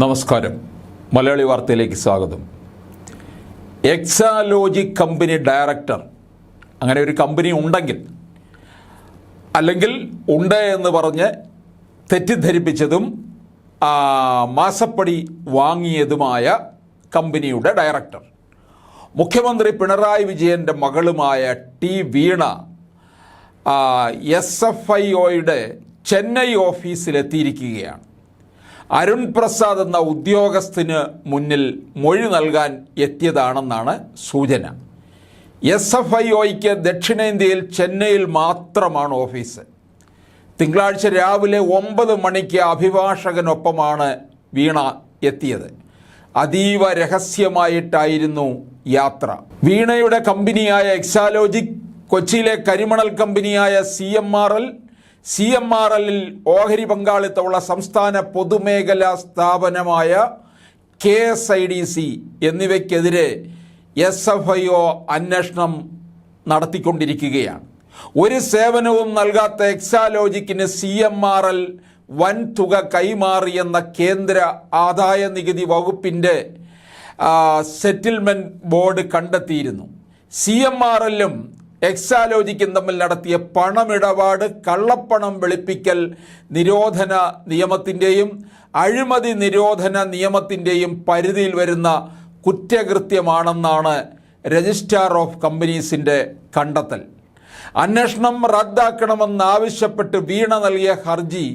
നമസ്കാരം. മലയാളി വാർത്തയിലേക്ക് സ്വാഗതം. എക്സാലോജി കമ്പനി ഡയറക്ടർ അങ്ങനെ ഒരു കമ്പനി ഉണ്ടെങ്കിൽ അല്ലെങ്കിൽ ഉണ്ട് എന്ന് പറഞ്ഞ് തെറ്റിദ്ധരിപ്പിച്ചതും മാസപ്പടി വാങ്ങിയതുമായ കമ്പനിയുടെ ഡയറക്ടർ മുഖ്യമന്ത്രി പിണറായി വിജയന്റെ മകളുമായ T Veena S F I ഒയുടെ ചെന്നൈ ഓഫീസിലെത്തിയിരിക്കുകയാണ്. അരുൺ പ്രസാദ് എന്ന ഉദ്യോഗസ്ഥന് മുന്നിൽ മൊഴി നൽകാൻ എത്തിയതാണെന്നാണ് സൂചന. എസ് എഫ് ഐ ഒയ്ക്ക് ദക്ഷിണേന്ത്യയിൽ ചെന്നൈയിൽ മാത്രമാണ് ഓഫീസ്. തിങ്കളാഴ്ച രാവിലെ ഒമ്പത് മണിക്ക് അഭിഭാഷകനൊപ്പമാണ് വീണ എത്തിയത്. അതീവ രഹസ്യമായിട്ടായിരുന്നു യാത്ര. വീണയുടെ കമ്പനിയായ എക്സാലോജിക് കൊച്ചിയിലെ കരിമണൽ കമ്പനിയായ C M R L C M R എല്ലിൽ ഓഹരി പങ്കാളിത്തമുള്ള സംസ്ഥാന പൊതുമേഖലാ സ്ഥാപനമായ K S I D C എന്നിവയ്ക്കെതിരെ S F I O അന്വേഷണം നടത്തിക്കൊണ്ടിരിക്കുകയാണ്. ഒരു സേവനവും നൽകാത്ത എക്സാലോജിക്കിന് സി എം ആർ എൽ വൻ തുക കൈമാറിയെന്ന കേന്ദ്ര ആദായ നികുതി വകുപ്പിന്റെ സെറ്റിൽമെന്റ് ബോർഡ് കണ്ടെത്തിയിരുന്നു. സി എം ആർ എല്ലും എക്സാലോജിക്കും തമ്മിൽ നടത്തിയ പണമിടപാട് കള്ളപ്പണം വെളുപ്പിക്കൽ നിരോധന നിയമത്തിന്റെയും അഴിമതി നിരോധന നിയമത്തിന്റെയും പരിധിയിൽ വരുന്ന കുറ്റകൃത്യമാണെന്നാണ് രജിസ്ട്രാർ ഓഫ് കമ്പനീസിന്റെ കണ്ടെത്തൽ. അന്വേഷണം റദ്ദാക്കണമെന്നാവശ്യപ്പെട്ട് വീണ നൽകിയ ഹർജി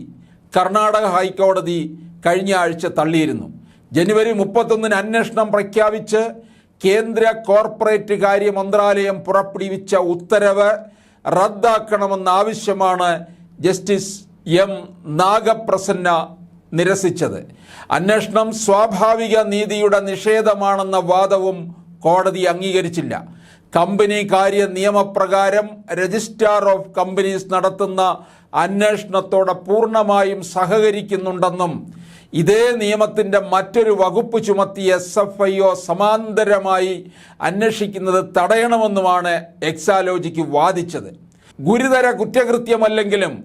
കർണാടക ഹൈക്കോടതി കഴിഞ്ഞ ആഴ്ച തള്ളിയിരുന്നു. ജനുവരി മുപ്പത്തൊന്നിന് അന്വേഷണം പ്രഖ്യാപിച്ച് കേന്ദ്ര കോർപ്പറേറ്റ് കാര്യ മന്ത്രാലയം പുറപ്പെടുവിച്ച ഉത്തരവ് റദ്ദാക്കണമെന്ന ആവശ്യമാണ് ജസ്റ്റിസ് എം നാഗപ്രസന്ന നിരസിച്ചത്. അന്വേഷണം സ്വാഭാവിക നീതിയുടെ നിഷേധമാണെന്ന വാദവും കോടതി അംഗീകരിച്ചില്ല. കമ്പനി കാര്യ നിയമപ്രകാരം രജിസ്ട്രാർ ഓഫ് കമ്പനീസ് നടത്തുന്ന അന്വേഷണത്തോടെ പൂർണമായും സഹകരിക്കുന്നുണ്ടെന്നും ഇതേ നിയമത്തിന്റെ മറ്റൊരു വകുപ്പ് ചുമത്തി എസ് എഫ് ഐ ഒ സമാന്തരമായി അന്വേഷിക്കുന്നത് തടയണമെന്നുമാണ് എക്സാലോജിക്ക് വാദിച്ചത്. ഗുരുതര കുറ്റകൃത്യമല്ലെങ്കിലും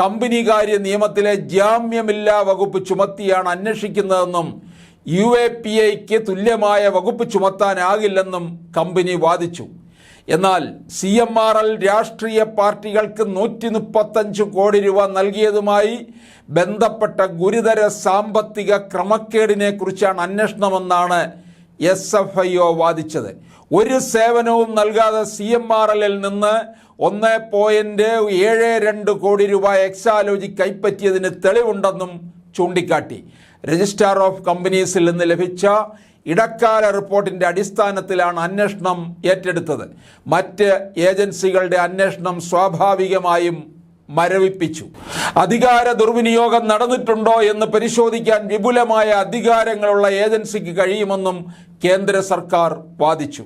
കമ്പനി കാര്യ നിയമത്തിലെ ജാമ്യമില്ലാ വകുപ്പ് ചുമത്തിയാണ് അന്വേഷിക്കുന്നതെന്നും യു എ പി ഐക്ക് തുല്യമായ വകുപ്പ് ചുമത്താനാകില്ലെന്നും കമ്പനി വാദിച്ചു. എന്നാൽ സി എം ആർ എൽ രാഷ്ട്രീയ പാർട്ടികൾക്ക് നൂറ്റി മുപ്പത്തഞ്ച് കോടി രൂപ നൽകിയതുമായി ബന്ധപ്പെട്ട ഗുരുതര സാമ്പത്തിക ക്രമക്കേടിനെ കുറിച്ചാണ് അന്വേഷണമെന്നാണ് എസ് എഫ് ഐ ഒ വാദിച്ചത്. ഒരു സേവനവും നൽകാതെ സി എം ആർ എല്ലിൽ നിന്ന് ഒന്ന് പോയിന്റ് ഏഴ് രണ്ട് കോടി രൂപ എക്സാലോജി കൈപ്പറ്റിയതിന് തെളിവുണ്ടെന്നും ചൂണ്ടിക്കാട്ടി. രജിസ്ട്രാർ ഓഫ് കമ്പനീസിൽ നിന്ന് ലഭിച്ച ഇടക്കാല റിപ്പോർട്ടിന്റെ അടിസ്ഥാനത്തിലാണ് അന്വേഷണം ഏറ്റെടുത്തത്. മറ്റ് ഏജൻസികളുടെ അന്വേഷണം സ്വാഭാവികമായും മരവിപ്പിച്ചു. അധികാര ദുർവിനിയോഗം നടന്നിട്ടുണ്ടോ എന്ന് പരിശോധിക്കാൻ വിപുലമായ അധികാരങ്ങളുള്ള ഏജൻസിക്ക് കഴിയുമെന്നും കേന്ദ്ര സർക്കാർ വാദിച്ചു.